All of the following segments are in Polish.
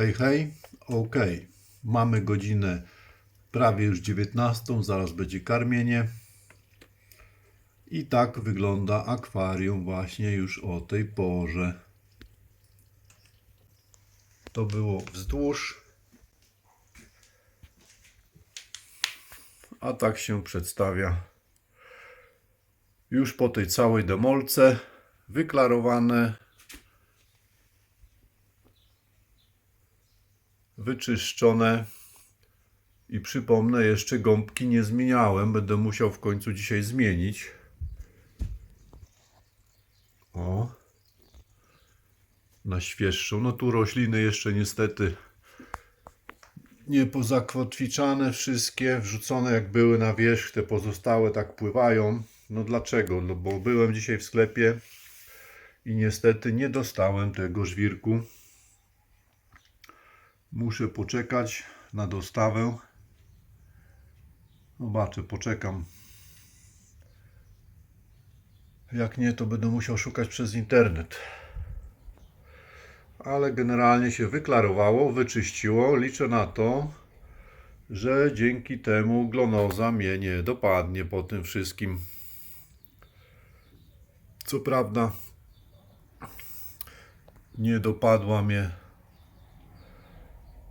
Hej, hej, ok. Mamy godzinę prawie już 19, zaraz będzie karmienie. I tak wygląda akwarium właśnie już o tej porze. To było wzdłuż. A tak się przedstawia już po tej całej demolce. Wyklarowane, wyczyszczone. I przypomnę, jeszcze gąbki nie zmieniałem. Będę musiał w końcu dzisiaj zmienić. O. Na świeższą. No tu rośliny jeszcze niestety nie pozakotwiczane wszystkie, wrzucone jak były na wierzch, te pozostałe tak pływają. No dlaczego? No bo byłem dzisiaj w sklepie i niestety nie dostałem tego żwirku. Muszę poczekać na dostawę. Zobaczę, poczekam. Jak nie, to będę musiał szukać przez internet. Ale generalnie się wyklarowało, wyczyściło. Liczę na to, że dzięki temu glonoza mnie nie dopadnie po tym wszystkim. Co prawda, nie dopadła mnie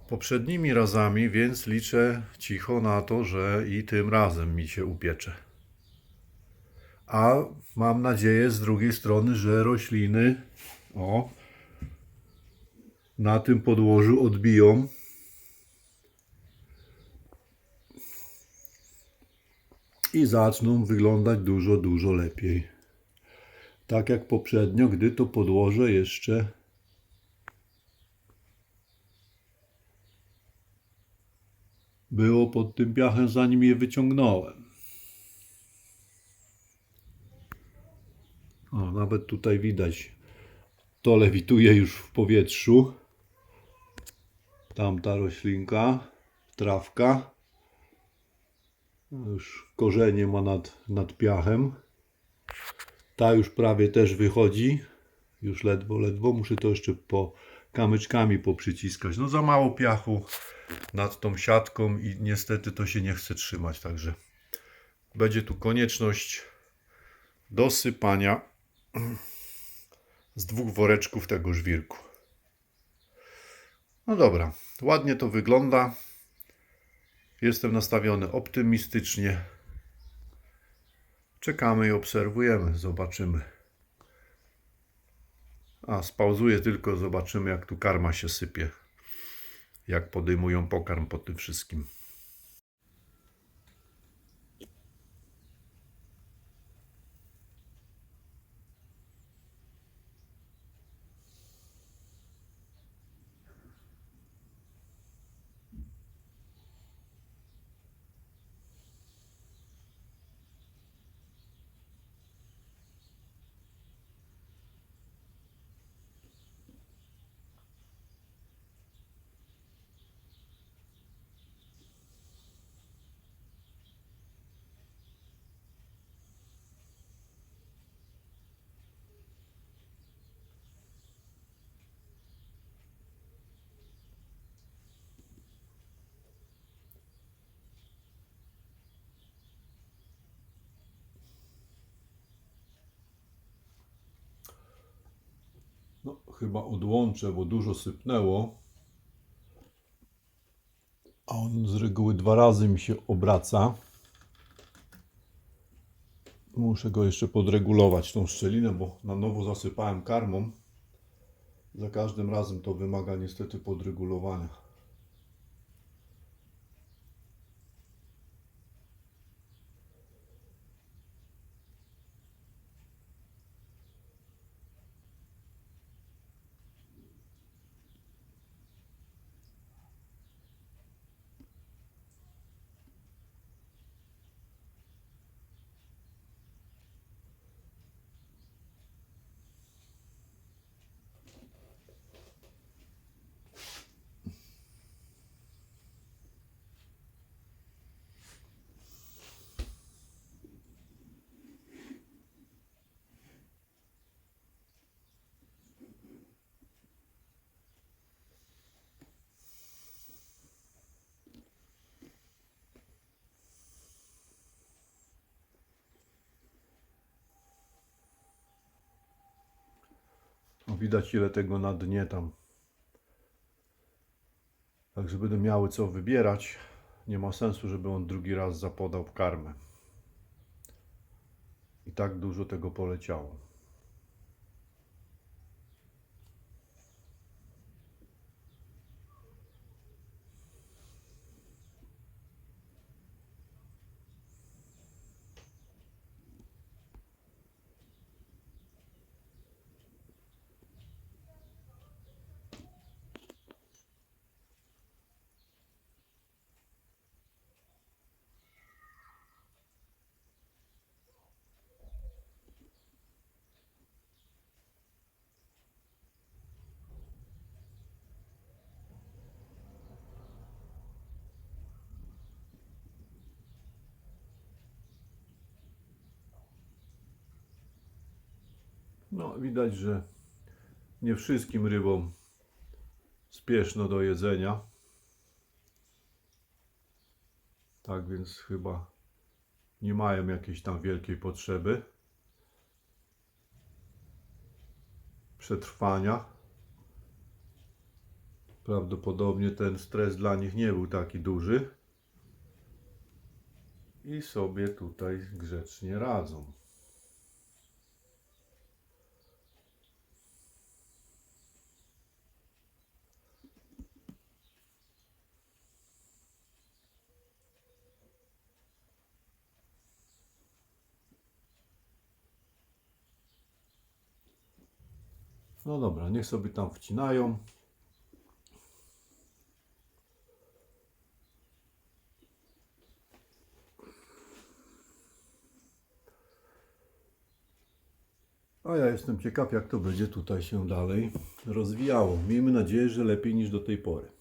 poprzednimi razami, więc liczę cicho na to, że i tym razem mi się upiecze. A mam nadzieję z drugiej strony, że rośliny o, na tym podłożu odbiją. I zaczną wyglądać dużo, dużo lepiej. Tak jak poprzednio, gdy to podłoże jeszcze było pod tym piachem, zanim je wyciągnąłem. O, nawet tutaj widać. To lewituje już w powietrzu. Tamta roślinka, trawka. Już korzenie ma nad, nad piachem. Ta już prawie też wychodzi. Już ledwo, ledwo. Muszę to jeszcze po kamyczkami poprzyciskać. No za mało piachu nad tą siatką i niestety to się nie chce trzymać. Także będzie tu konieczność dosypania z dwóch woreczków tego żwirku. No dobra, ładnie to wygląda. Jestem nastawiony optymistycznie. Czekamy i obserwujemy, zobaczymy. A, spauzuję tylko, zobaczymy jak tu karma się sypie. Jak podejmują pokarm po tym wszystkim. No, chyba odłączę, bo dużo sypnęło. A on z reguły dwa razy mi się obraca. Muszę go jeszcze podregulować, tą szczelinę, bo na nowo zasypałem karmą. Za każdym razem to wymaga niestety podregulowania. Widać ile tego na dnie tam. Także będą miały co wybierać. Nie ma sensu, żeby on drugi raz zapodał karmę. I tak dużo tego poleciało. No, widać, że nie wszystkim rybom spieszno do jedzenia. Tak więc chyba nie mają jakiejś tam wielkiej potrzeby przetrwania. Prawdopodobnie ten stres dla nich nie był taki duży. I sobie tutaj grzecznie radzą. No dobra, niech sobie tam wcinają. A ja jestem ciekaw, jak to będzie tutaj się dalej rozwijało. Miejmy nadzieję, że lepiej niż do tej pory.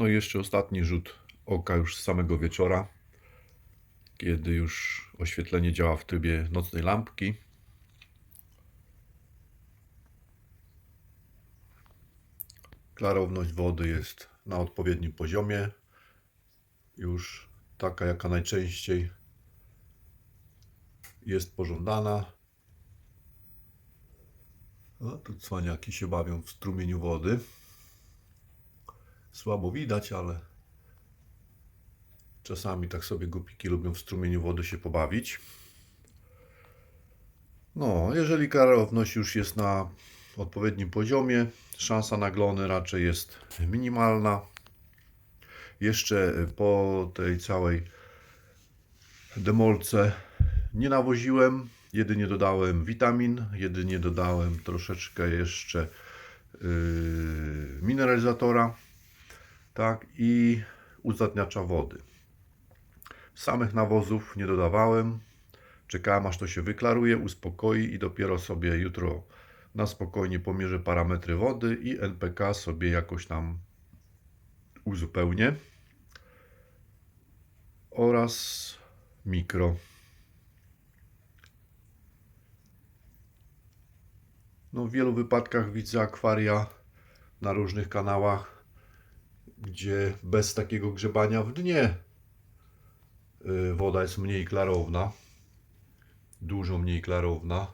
No i jeszcze ostatni rzut oka już z samego wieczora, kiedy już oświetlenie działa w trybie nocnej lampki. Klarowność wody jest na odpowiednim poziomie, już taka jaka najczęściej jest pożądana. A tu cwaniaki się bawią w strumieniu wody słabo widać, ale czasami tak sobie głupiki lubią w strumieniu wody się pobawić. No, jeżeli klarowność już jest na odpowiednim poziomie, szansa na glony raczej jest minimalna. Jeszcze po tej całej demolce nie nawoziłem, jedynie dodałem witamin, jedynie dodałem troszeczkę jeszcze yy, mineralizatora tak, i uzdatniacza wody. Samych nawozów nie dodawałem. Czekałem aż to się wyklaruje, uspokoi i dopiero sobie jutro na spokojnie pomierzę parametry wody i NPK sobie jakoś tam uzupełnię. Oraz mikro. No, w wielu wypadkach widzę akwaria na różnych kanałach gdzie bez takiego grzebania w dnie y, woda jest mniej klarowna, dużo mniej klarowna.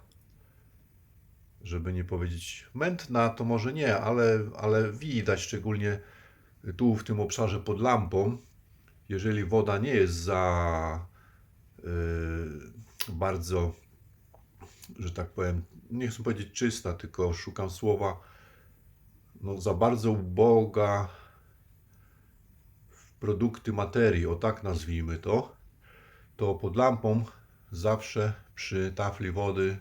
Żeby nie powiedzieć mętna, to może nie, ale, ale widać szczególnie tu w tym obszarze pod lampą, jeżeli woda nie jest za yy, bardzo, że tak powiem, nie chcę powiedzieć czysta, tylko szukam słowa, no za bardzo uboga, produkty materii, o tak nazwijmy to, to pod lampą zawsze przy tafli wody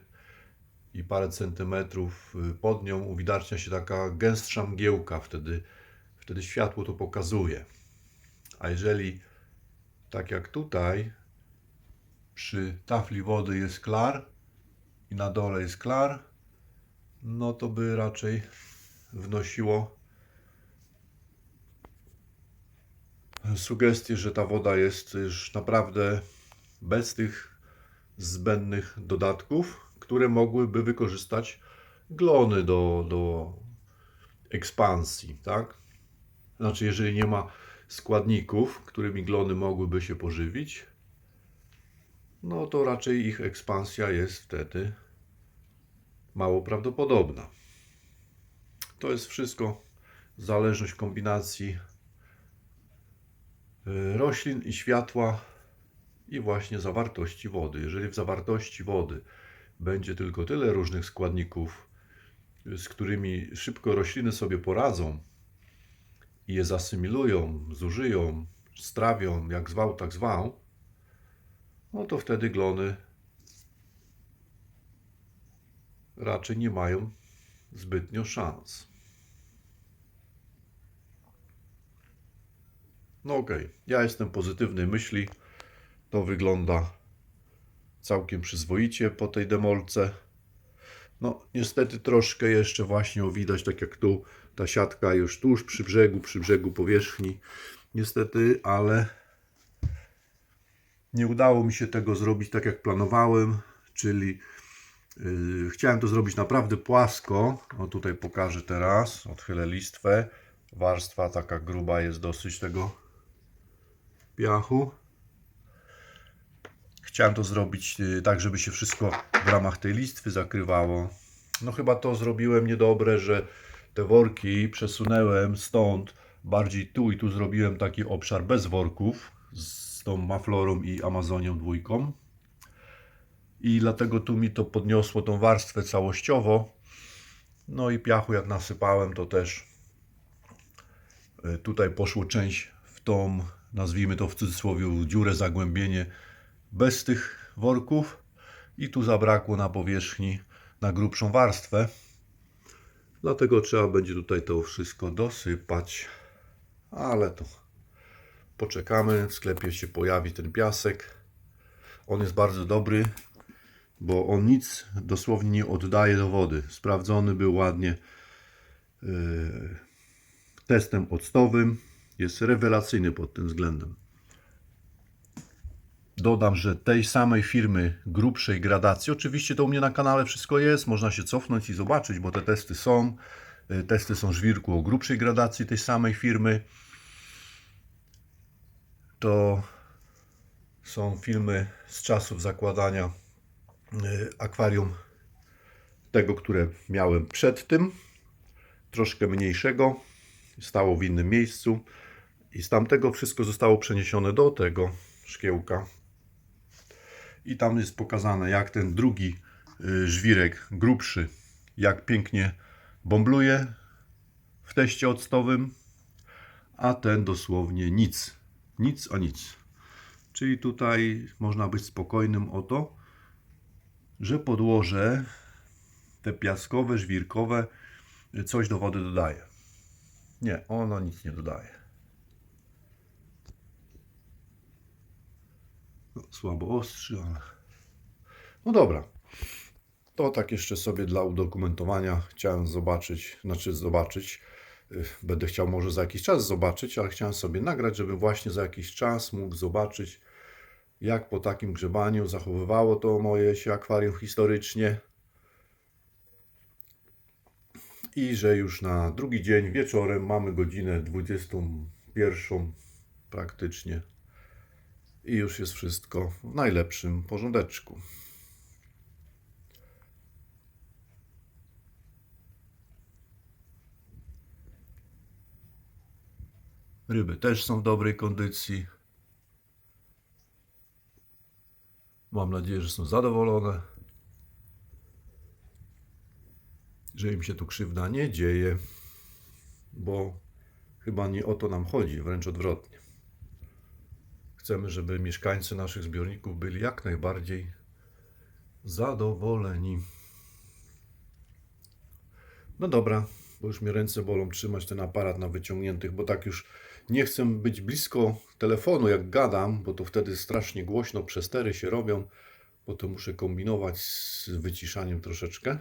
i parę centymetrów y, pod nią uwidacznia się taka gęstsza mgiełka, wtedy, wtedy światło to pokazuje. A jeżeli tak jak tutaj przy tafli wody jest klar i na dole jest klar, no to by raczej wnosiło sugestię, że ta woda jest już naprawdę bez tych zbędnych dodatków, które mogłyby wykorzystać glony do, do ekspansji, tak? Znaczy, jeżeli nie ma składników, którymi glony mogłyby się pożywić, no to raczej ich ekspansja jest wtedy mało prawdopodobna. To jest wszystko zależność kombinacji roślin i światła i właśnie zawartości wody. Jeżeli w zawartości wody będzie tylko tyle różnych składników, z którymi szybko rośliny sobie poradzą i je zasymilują, zużyją, strawią, jak zwał, tak zwał, no to wtedy glony raczej nie mają zbytnio szans. No okej, ja jestem pozytywnej myśli. To wygląda całkiem przyzwoicie po tej demolce. No, niestety troszkę jeszcze właśnie o widać, tak jak tu, ta siatka już tuż przy brzegu, przy brzegu powierzchni. Niestety, ale nie udało mi się tego zrobić tak jak planowałem, czyli yy, chciałem to zrobić naprawdę płasko. O tutaj pokażę teraz, odchylę listwę. Warstwa taka gruba jest dosyć tego piachu. Chciałem to zrobić y, tak, żeby się wszystko w ramach tej listwy zakrywało. No chyba to zrobiłem niedobre, że te worki przesunęłem stąd bardziej tu i tu zrobiłem taki obszar bez worków z tą Maflorą i Amazonią dwójką. I dlatego tu mi to podniosło tą warstwę całościowo. No i piachu jak nasypałem to też y, tutaj poszło część w tą, nazwijmy to w cudzysłowie, dziurę, zagłębienie bez tych worków i tu zabrakło na powierzchni na grubszą warstwę. Dlatego trzeba będzie tutaj to wszystko dosypać. Ale to poczekamy. W sklepie się pojawi ten piasek. On jest bardzo dobry, bo on nic dosłownie nie oddaje do wody. Sprawdzony był ładnie yy, testem octowym. Jest rewelacyjny pod tym względem. Dodam, że tej samej firmy grubszej gradacji, oczywiście to u mnie na kanale wszystko jest, można się cofnąć i zobaczyć, bo te testy są. Y, Testy są żwirku o grubszej gradacji tej samej firmy. To są filmy z czasów zakładania y, akwarium tego, które miałem przed tym, troszkę mniejszego, stało w innym miejscu i z tamtego wszystko zostało przeniesione do tego szkiełka i tam jest pokazane, jak ten drugi y, żwirek, grubszy, jak pięknie bąbluje w teście octowym, a ten dosłownie nic. Nic o nic. Czyli tutaj można być spokojnym o to, że podłoże te piaskowe, żwirkowe coś do wody dodaje. Nie, ono nic nie dodaje. Słabo ostrzy, ale... No dobra. To tak jeszcze sobie dla udokumentowania chciałem zobaczyć, znaczy zobaczyć. y, Będę chciał może za jakiś czas zobaczyć, ale chciałem sobie nagrać, żeby właśnie za jakiś czas mógł zobaczyć, jak po takim grzebaniu zachowywało to moje się akwarium historycznie. I że już na drugi dzień wieczorem mamy godzinę 21 praktycznie i już jest wszystko w najlepszym porządeczku. Ryby też są w dobrej kondycji. Mam nadzieję, że są zadowolone. Że im się tu krzywda nie dzieje, bo chyba nie o to nam chodzi, wręcz odwrotnie. Chcemy, żeby mieszkańcy naszych zbiorników byli jak najbardziej zadowoleni. No dobra, bo już mnie ręce bolą trzymać ten aparat na wyciągniętych, bo tak już nie chcę być blisko telefonu, jak gadam, bo to wtedy strasznie głośno przestery się robią, bo to muszę kombinować z wyciszaniem troszeczkę.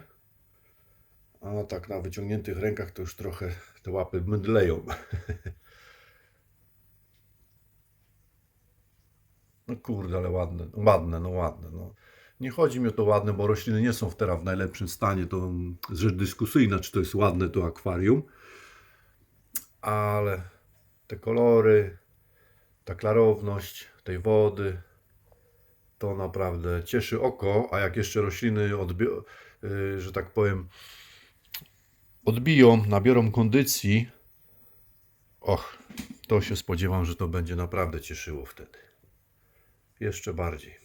A tak na wyciągniętych rękach to już trochę te łapy mydleją. No kurde, ale ładne, ładne, no ładne. No. Nie chodzi mi o to ładne, bo rośliny nie są w teraz w najlepszym stanie. To rzecz dyskusyjna, czy to jest ładne to akwarium. Ale te kolory, ta klarowność tej wody, to naprawdę cieszy oko, a jak jeszcze rośliny odbi- y, że tak powiem odbiją, nabiorą kondycji, och, to się spodziewam, że to będzie naprawdę cieszyło wtedy. Jeszcze bardziej.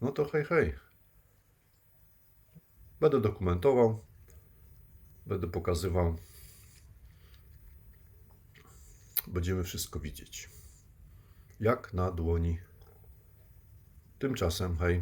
No to hej, hej. Będę dokumentował, będę pokazywał. Będziemy wszystko widzieć. Jak na dłoni. Tymczasem, hej.